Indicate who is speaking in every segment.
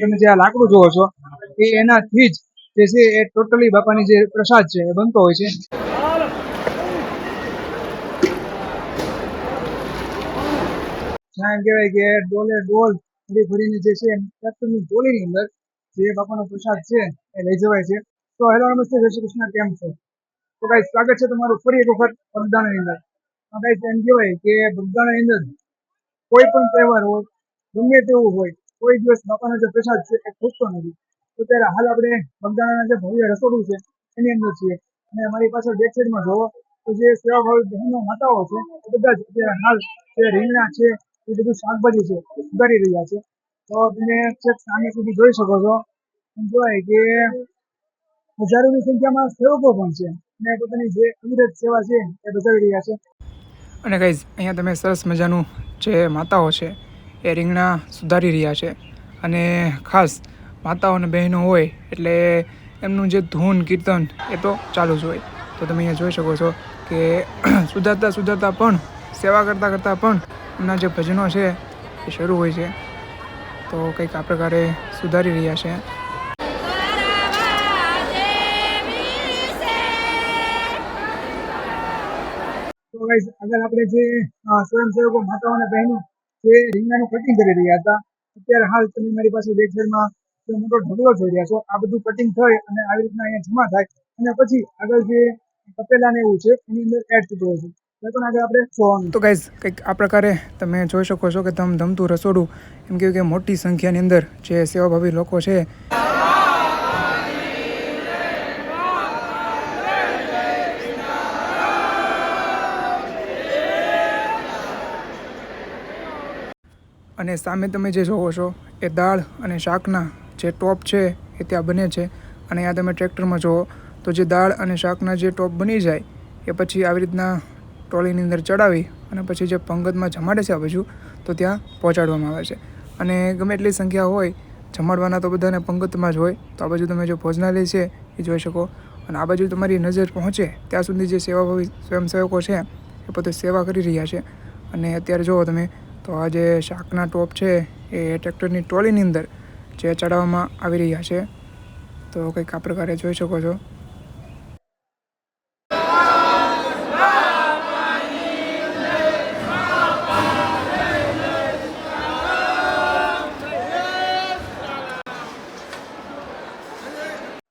Speaker 1: તમે જે આ લાકડું જોવો છો, એ એનાથી જ જે છે એ ટોટલી બાપાની જે પ્રસાદ છે એ બનતો હોય છે. જ્યાં કહેવાય કે ડોલે ડોલ ફરી ફરીને જે છે ટ્રેક્ટરની ડોલીની અંદર જે બાપાનો પ્રસાદ છે એ લઈ જવાય છે. તો હેલો, નમસ્તે, જય શ્રી કૃષ્ણ, કેમ છો? તો કાંઈ સ્વાગત છે તમારું ફરી એક વખત બગદાણાની અંદર. કાંઈ એમ કહેવાય કે બગદાણાની અંદર કોઈ પણ તહેવાર હોય, ગમે તેવું હોય કોઈ દિવસ બાપાનો જે પ્રસાદ છે એ ખૂટતો નથી. તો ત્યારે હાલ આપણે બગદાણાના જે ભવ્ય રસોડું છે એની અંદર છીએ. અને અમારી પાછળ બેક સાઈડમાં જોવો તો જે સેવાભાવી બહેનો, માતાઓ છે, એ બધા જ અત્યારે હાલ જે રીંગણા છે, એ બધું શાકભાજી છે, ઉગારી રહ્યા છે. તો તમે છેક સામે સુધી જોઈ શકો છો. કહેવાય કે હજારોની સંખ્યામાં સેવકો પણ છે. અને પોતાની જે અવિરત સેવા છે એ બજાવી રહ્યા છે.
Speaker 2: અને ગાઈઝ અહીંયા તમે સરસ મજાનું જે માતાઓ છે એ રીંગણા સુધારી રહ્યા છે. અને ખાસ માતાઓ અને બહેનો હોય એટલે એમનું જે ધૂન, કીર્તન એ તો ચાલુ જ હોય. તો તમે અહીંયા જોઈ શકો છો કે સુધારતા સુધારતા પણ, સેવા કરતાં કરતાં પણ એમના જે ભજનો છે એ શરૂ હોય છે. તો કંઈક આ પ્રકારે સુધારી રહ્યા છે.
Speaker 1: આગળ આપણે જે સ્વયંસેવકો, માતાઓ અને બહેનો જે રીંગણાનું કટિંગ કરી રહ્યા હતા, અત્યારે હાલ તમે મારી પાસે જે મોટો ઢગલો જોઈ રહ્યા છો, આ બધું કટિંગ થઈ અને આવી રીતના અહીંયા જમા થાય અને પછી આગળ જે કપેલા ને એવું છે, એની અંદર એડ થતું હોય છે.
Speaker 2: તો ગાઈઝ કંઈક આ પ્રકારે તમે જોઈ શકો છો કે ધમધમતું રસોડું એમ કહ્યું કે મોટી સંખ્યાની અંદર જે સેવાભાવી લોકો છે અને સામે તમે જે જોવો છો, એ દાળ અને શાકના જે ટોપ છે, એ ત્યાં બને છે. અને આ તમે ટ્રેક્ટરમાં જુઓ, તો જે દાળ અને શાકના જે ટોપ બની જાય, એ પછી આવી રીતના ટ્રોલીની અંદર ચડાવી અને પછી જે પંગતમાં જમાડે છે આ બાજુ, તો ત્યાં પહોંચાડવામાં આવે છે. અને ગમે એટલી સંખ્યા હોય, જમાડવાના તો બધાને પંગતમાં જ હોય, તો આ બાજુ તમે જે ભોજનાલય છે, એ જોઈ શકો. અને આ બાજુ તમારી નજર પહોંચે, ત્યાં સુધી જે સેવાભાવી સ્વયંસેવકો છે, એ પોતે સેવા કરી રહ્યા છે. અને અત્યારે જુઓ તમે તો આ જે શાકના ટોપ છે, એ ટ્રેક્ટરની ટ્રોલીની અંદર જે ચડાવવામાં આવી રહ્યા છે. તો કંઈક આ પ્રકારે જોઈ શકો છો.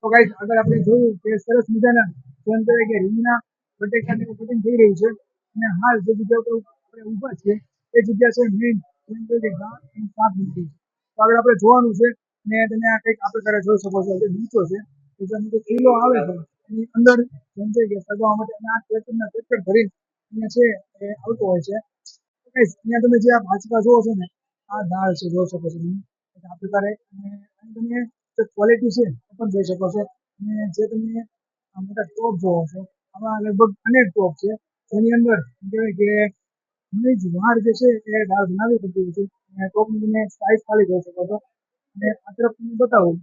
Speaker 1: તો આગળ આપણે જોયું કે સરસ મજાના જેમ કહેવાય કે રીંગના બટેકાને કટિંગ થઈ રહી છે. અને હાલ જે જગ્યા ઉપર આપણે ઊભા છીએ એ જગ્યા છે મેઇન આપણે જોવાનું છે ને તમે આ કંઈક આપણે ઘરે જોઈ શકો છો, જે નીચો છે કે જે અમુક ચૂલો આવે છે, એની અંદર જેમ છે કે સજાવવા માટે આ ટ્રેક્ટરના ટ્રેક્ટર ભરીને અહીંયા છે, એ આવતો હોય છે. અહીંયા તમે જે આ ભાજપા જોવો છો ને, આ દાળ છે, જોઈ શકો છો તમે. આ પ્રકારે અને તમે જે ક્વોલિટી છે, એ પણ જોઈ શકો છો. અને જે તમે મોટા ટોપ જોવો છો, આમાં લગભગ અનેક ટોપ છે. જેની અંદર કહેવાય કે ઘણી જ વાર જે છે એ દાળ બનાવી પડતી છે. અને તમે સાઈઝ ખાલી જોઈ શકો છો. અને આ તરફ તમને બતાવું.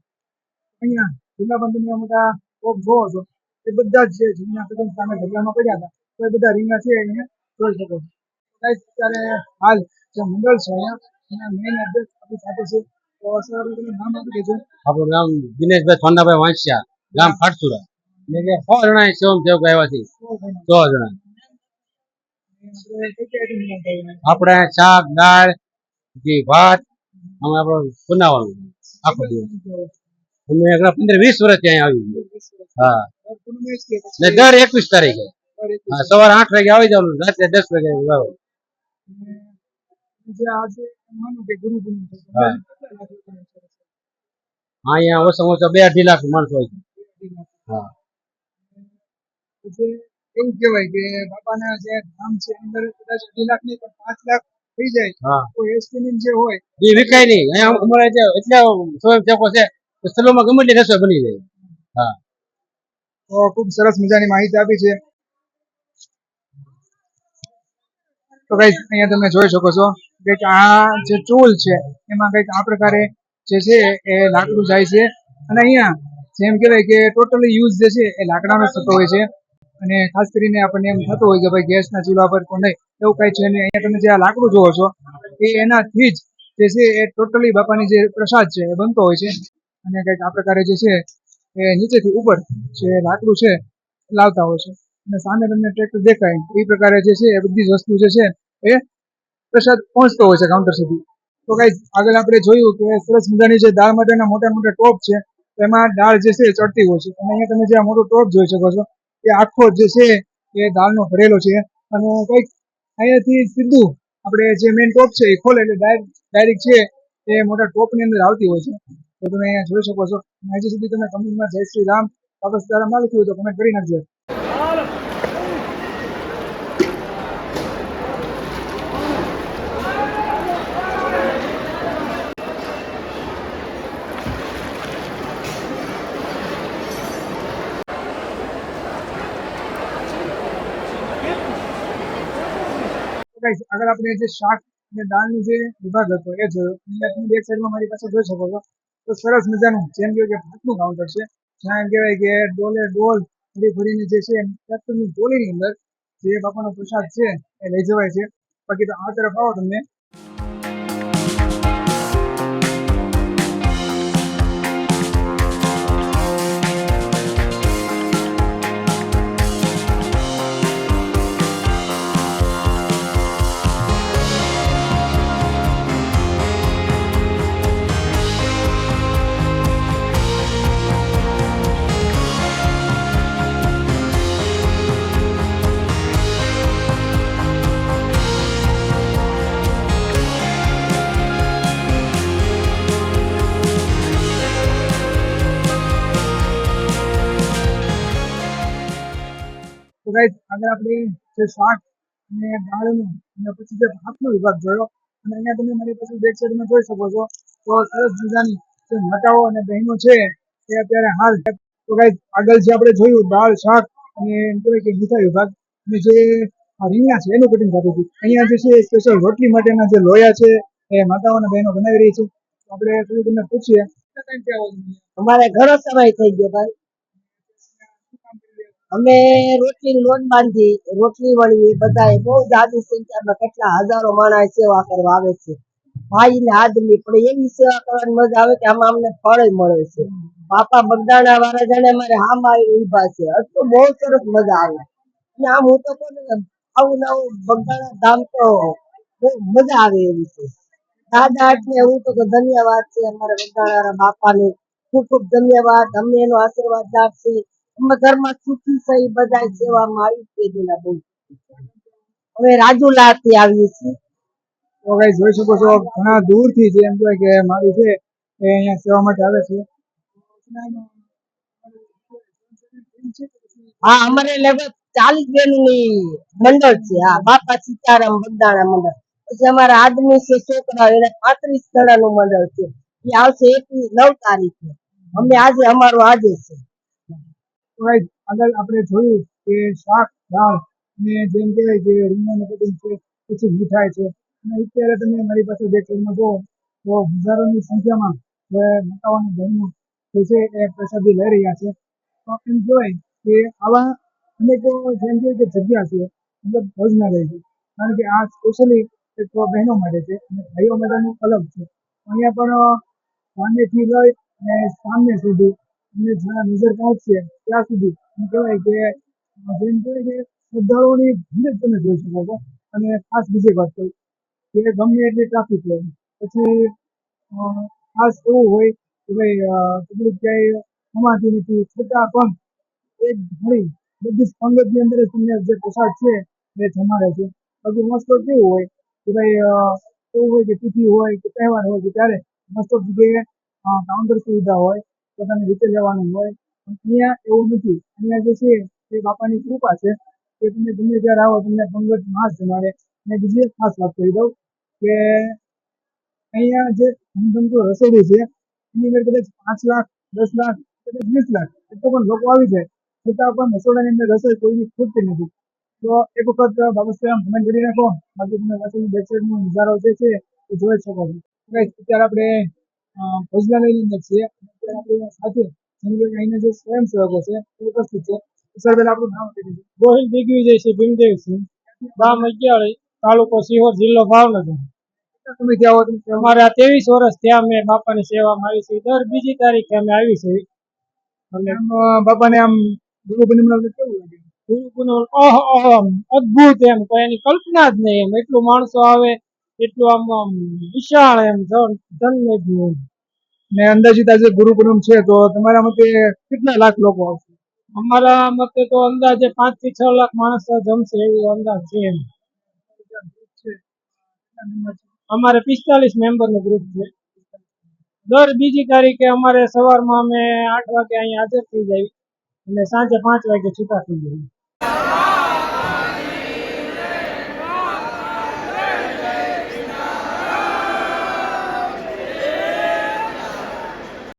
Speaker 1: અહીંયા જૂના બંધુના મોટા કોક જોવો છો. એ બધા જ છે જૂના કદમ સામે ઢગલામાં પડ્યા હતા. તો એ બધા રીંગણા છે અહીંયા જોઈ શકો છો. Guys, અત્યારે હાલ જે મંડળ છે અહીંયા એના મેઇન એડ્રેસ આપણી સાથે છે. તો સર નામ આપી દેજો.
Speaker 3: આપણું નામ દિનેશભાઈ થોંડાભાઈ વાંસિયા ગામ ખાટસુરા એટલે કે સો જણા સેવમ સેવક આવ્યા છે. સો જણા.
Speaker 1: આપણે કઈ કઈ item બનાવતા હોય?
Speaker 3: આપણે શાક, દાળ પછી ભાત અમે આપણે બનાવવાનું આખો દિવસ અમે એકલા પંદર, વીસ વર્ષથી અહીંયા આવી ગયા હા
Speaker 1: દર પૂનમે જ કે પછી
Speaker 3: ને દર એકવીસ તારીખે
Speaker 1: દર એકવીસ?
Speaker 3: હા, સવારે આઠ વાગે આવી જવાનું, રાત્રે દસ વાગે આવો
Speaker 1: અને જે આજે માનો કે ગુરુ પૂનમ છે તો
Speaker 3: હા.
Speaker 1: કેટલા લાખ લોકોને અસર હશે?
Speaker 3: અહીંયા ઓછામાં ઓછા બે અઢી લાખ માણસો હોય છે હા
Speaker 1: પછી એવું કહેવાય કે બાપાના જે ધામ છે અંદર કદાચ અઢી લાખ નહીં પણ પાંચ લાખ થઈ જાય. તો એ એસ્ટિમેટ જે હોય
Speaker 3: એ વિકાય નહીં. અહીંયા અમારે જે એટલા સ્વયં ચેકો છે તો સલોમાં ગમે તે રસોઈ બની જાય. હા.
Speaker 1: તો ખૂબ સરસ મજાની માહિતી આપી છે. તો કંઈક અહીંયા તમે જોઈ શકો છો કે આ જે ચૂલ છે એમાં કંઈક આ પ્રકારે જે છે એ લાકડું જાય છે. અને અહીંયા જેમ કહેવાય કે ટોટલી યુઝ જે છે એ લાકડાનો થતો હોય છે. અને ખાસ કરીને આપણને એમ થતું હોય કે ભાઈ ગેસના ચૂલા પર કોઈ નહીં, એવું કઈ છે નહીં. અહીંયા તમે જે આ લાકડું જોવો છો, એ એનાથી જ જે છે એ ટોટલી બાપાની જે પ્રસાદ છે એ બનતો હોય છે. અને કંઈક આ પ્રકારે જે છે એ નીચેથી ઉપર જે લાકડું છે લાવતા હોય છે. અને સામે તમને ટ્રેક્ટર દેખાય. એ પ્રકારે જે છે એ બધી જ વસ્તુ જે છે એ પ્રસાદ પહોંચતો હોય છે કાઉન્ટર સુધી. તો કઈ આગળ આપણે જોયું કે સરસ મજાની જે દાળ માટેના મોટા મોટા ટોપ છે, તેમાં દાળ જે છે ચડતી હોય છે. અને અહીંયા તમે જે આ મોટો ટોપ જોઈ શકો છો એ આખો જે છે એ દાળનો ભરેલો છે. અને કંઈક અહીંયાથી સીધું આપણે જે મેઇન ટોપ છે એ ખોલે એટલે ડાયરેક્ટ છે એ મોટા ટોપની અંદર આવતી હોય છે. તો તમે અહીંયા જોઈ શકો છો. હજી સુધી તમે કમેન્ટમાં જય શ્રી રામ ના લખ્યું હોય તો કમેન્ટ કરી નાખજો. Guys, આગળ આપણે જે શાક અને દાળનું જે વિભાગ હતો એ જોયો. તમે બે સાઈડમાં મારી પાસે જોઈ શકો છો. તો સરસ મજાનું જેમ કહેવાય કે ભાતનું કાઉન્ટર છે જ્યાં કહેવાય કે ડોલે ડોલ ભરી ફરીને જે છે ટ્રોલીની અંદર જે બાપાનો પ્રસાદ છે એ લઈ જવાય છે. બાકી તો આ તરફ આવો તમને. તો આગળ આપણે જે શાક અને દાળનું અને પછી જે ભાતનો વિભાગ જોયો. અને અહીંયા તમે મારી પાસે બેક સાઈડમાં જોઈ શકો છો. તો સરસ મજાની જે માતાઓ અને બહેનો છે એ અત્યારે હાલ તો guys, આગળ જે આપણે જોયું દાળ શાક અને એમ કહેવાય કે મીઠાઈ વિભાગ. અને જે રીંગણા છે એનું કટિંગ થતું હતું. અહીંયા જે છે સ્પેશિયલ રોટલી માટેના જે લોયા છે એ માતાઓ અને બહેનો બનાવી રહી છે. આપણે થોડું તમને પૂછીએ.
Speaker 4: અમારે ઘણો સમય થઈ ગયો ભાઈ
Speaker 1: શું કામ કરી રહ્યા છો?
Speaker 4: અમે રોટલી લોન બાંધી, રોટલી વળી બધા બહુ જાજી સંખ્યામાં કેટલા હજારો માણસ સેવા કરવા આવે છે. ભાઈ ને આદમી પણ એવી સેવા કરવાની મજા આવે કે આમાં અમને ફળ મળે છે. બાપા બગદાણા વાળા જાણે અમારે હામ આવી ઊભા છે. તો બહુ સરસ મજા આવે. અને આમ હું તો કહું આવું નવું બગદાણા ધામ તો બહુ મજા આવે એવી છે. દાદા એટલે હું તો ધન્યવાદ છે અમારા બગદાણા બાપાને. ખૂબ ખૂબ ધન્યવાદ. અમને એનો આશીર્વાદ અમે ઘરમાં સુખી થઈ બધા સેવામાં આવી છે તેના બહુ. હવે રાજુલા થી આવીએ છીએ.
Speaker 1: તો guys જોઈ શકો છો ઘણા દૂરથી જે એમ કહેવાય કે મારી છે એ અહીંયા સેવા માટે આવે છે.
Speaker 4: હા અમારે લગભગ ચાલીસ બેનની મંડળ છે. હા બાપા સીતારામ બગદાણા મંડળ. પછી અમારા આદમી છે છોકરા એને પાંત્રીસ જણાનું મંડળ છે. એ આવશે એકવીસ નવ તારીખે. અમે આજે અમારું આજે છે.
Speaker 1: તો આગળ આપણે જોયું કે શાક, દાળ અને જેમ કહેવાય કે રીંગણ કટિંગ છે, પછી મીઠાઈ છે. અને અત્યારે તમે મારી પાસે જે ટ્રેનમાં જુઓ, તો હજારોની સંખ્યામાં જે માતાઓ બહેનો જે છે એ પ્રસાદી લઈ રહ્યા છે. તો એમ કહેવાય કે આવા અનેક જેમ કહેવાય કે જગ્યા છે, મતલબ ભોજનાલય છે. કારણ કે આ સ્પેશિયલી એક બહેનો માટે છે અને ભાઈઓ માટેનું અલગ છે. અહીંયા પણ સામેથી લઈ અને સામે સુધી અને જ્યાં નજર પહોંચશે ત્યાં સુધી. એમ કહેવાય કે જેમ કહેવાય કે શ્રદ્ધાળુઓની ભીડ તમે જોઈ શકો છો. અને ખાસ બીજી વાત કહું કે ગમે એટલી ટ્રાફિક હોય. પછી ખાસ એવું હોય કે ભાઈ પબ્લિક ક્યાંય સમાતી નથી, છતાં પણ એક ઘડી બધી સંગતની અંદર તમને જે પ્રસાદ છે એ જમાડે છે. બાકી મોસ્ટ ઓફ કેવું હોય કે ભાઈ એવું હોય કે તિથિ હોય કે તહેવાર હોય કે ત્યારે મોસ્ટ ઓફ જગ્યાએ કાઉન્ટર સુવિધા હોય. પોતાની રીતે લેવાનું હોય. અહીંયા એવું નથી. અહીંયા જે છે, એ બાપાની કૃપા છે કે તમે ગમે ત્યારે આવો, તમને પંગત માસ જમાડે. અને બીજી એક ખાસ વાત કહી દઉં કે અહીંયા જે ધમધમતું રસોડું છે, એની અંદર કદાચ પાંચ લાખ, દસ લાખ, કદાચ વીસ લાખ એટલો પણ લોકો આવી જાય. છતાં પણ રસોડાની અંદર રસોઈ કોઈની ખૂટતી નથી. તો એક વખત બાબત સાહેબ કમેન્ટ કરી નાખો. બાકી તમે રસોઈની બેકસાઈડનો નજારો જે છે, એ જોઈ શકો છો. અત્યારે આપણે ભોજનાલયની અંદર છીએ.
Speaker 5: ગોહિલ દિગ્વિજય છે ભીમદેવસિંહ ગામ અગિયાર તાલુકો સિહોર, જિલ્લો ભાવનગર.
Speaker 1: તમે સેવા?
Speaker 5: અમારા ત્રેવીસ વર્ષ ત્યાં અમે બાપાની સેવામાં આવી છે દર બીજી તારીખે અમે આવી છે અને
Speaker 1: બાપાને આમ ગુરુ બની કેવું લાગે
Speaker 5: ગુરુકુળનું અહ અહ, આમ અદ્ભુત એમ. કોઈ એની કલ્પના જ નહીં એમ. એટલું માણસો આવે, એટલું આમ આમ વિશાળ એમ. ધન એમ
Speaker 1: ને અંદાજિત આજે ગુરુ પૂનમ છે, તો તમારા મતે કેટલા લાખ લોકો આવશે?
Speaker 5: અમારા મતે તો અંદાજે પાંચથી છ લાખ માણસો જમશે એવો અંદાજ છે અમારે પિસ્તાલીસ મેમ્બરનું ગ્રુપ છે. દર બીજી તારીખે અમારે સવારમાં અમે આઠ વાગે અહીંયા હાજર થઈ જાય અને સાંજે પાંચ વાગે છૂટા થઈ જાય.